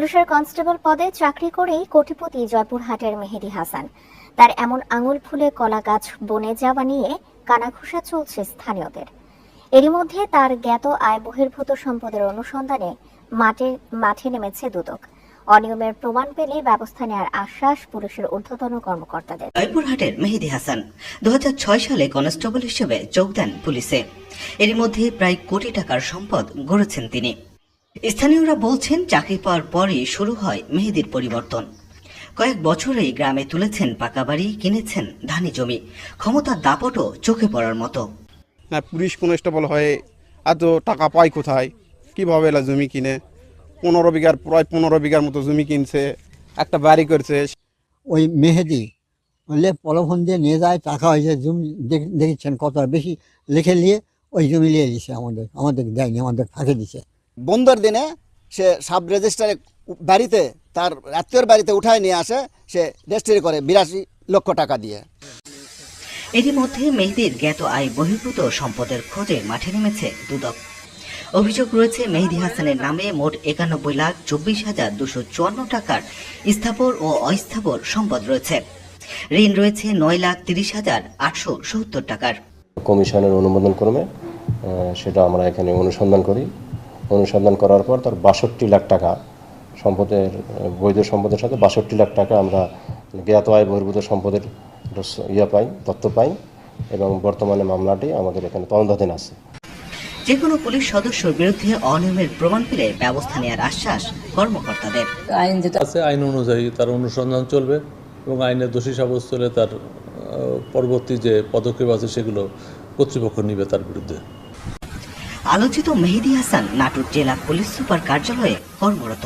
পুলিশের কনস্টেবল পদে চাকরি করেই কোটিপতি জয়পুরহাটের মেহেদি হাসান। তার এমন আঙুল ফুলে কলা গাছ বনে যাওয়া নিয়ে কানাঘুষা চলছে স্থানীয়দের। এরই মধ্যে তার জ্ঞাত আয় বহির্ভূত সম্পদের অনুসন্ধানে মাঠে মাঠে নেমেছে দুদক। অনিয়মের প্রমাণ পেলে ব্যবস্থা নেওয়ার আশ্বাস পুলিশের ঊর্ধ্বতন কর্মকর্তাদের। জয়পুরহাটের মেহেদি হাসান দু হাজার ছয় সালে কনস্টেবল হিসেবে যোগ দেন পুলিশে। এরই মধ্যে প্রায় কোটি টাকার সম্পদ গড়েছেন তিনি। স্থানীয়রা বলছেন চাকরি পাওয়ার পরই শুরু হয় মেহেদির পরিবর্তন। কয়েক বছরেই গ্রামে তুলেছেন পাকা বাড়ি কিনেছেন ধানি জমি। ক্ষমতার দাপটও চোখে পড়ার মতো। না পুলিশ কনস্টেবল হয়ে এত টাকা পায় কোথায়? কীভাবে এলা জমি কিনে? পনেরো বিঘার প্রায় পনেরো বিঘার মতো জমি কিনছে একটা বাড়ি করছে। ওই মেহেদি বললে প্রলোভন দিয়ে নিয়ে যায় টাকা হয়েছে জমি দেখ- দেখেছেন কত বেশি লিখে নিয়ে ওই জমি নিয়ে দিছে আমাদের আমাদের দেয়নি আমাদের ফাঁকে দিছে। বন্ধর দিনে সে সাব রেজিস্ট্রারে বাড়িতে তার আত্মীয়র বাড়িতে উঠায় নিয়ে আসে সে রেজিস্ট্রি করে বিরাশি লক্ষ টাকা দিয়ে। এরই মধ্যে মেহেদির জ্ঞাত আয় বহির্ভূত সম্পদের খোঁজে মাঠে নেমেছে দুদক। অভিযোগ রয়েছে মেহেদি হাসানের নামে মোট একানব্বই লাখ চব্বিশ হাজার দুশো চুয়ান্ন টাকার স্থাবর ও অস্থাবর সম্পদ রয়েছে। ঋণ রয়েছে নয় লাখ তিরিশ হাজার আটশো সত্তর টাকার। কমিশনের অনুমোদন ক্রমে সেটা আমরা এখানে অনুসন্ধান করি। অনুসন্ধান করার পর তার বাষট্টি লাখ টাকা সম্পদের বৈধ সম্পদের সাথে বাষট্টি লাখ টাকা আমরা জ্ঞাত আয় বহির্ভূত সম্পদের ইয়া পাই তথ্য পাই এবং বর্তমানে মামলাটি আমাদের এখানে তদন্তাধীন আছে। যে কোনো পুলিশ সদস্যর বিরুদ্ধে অনিয়মের প্রমাণ পেলে ব্যবস্থা নেওয়ার আশ্বাস কর্মকর্তাদের। আইন যেটা আছে আইন অনুযায়ী তার অনুসন্ধান চলবে এবং আইনের দোষী সাব্যস্ত হলে তার পরবর্তী যে পদক্ষেপ আছে সেগুলো কর্তৃপক্ষ নিবে তার বিরুদ্ধে। আলোচিত মেহেদি হাসান নাটোর জেলা পুলিশ সুপার কার্যালয়ে কর্মরত।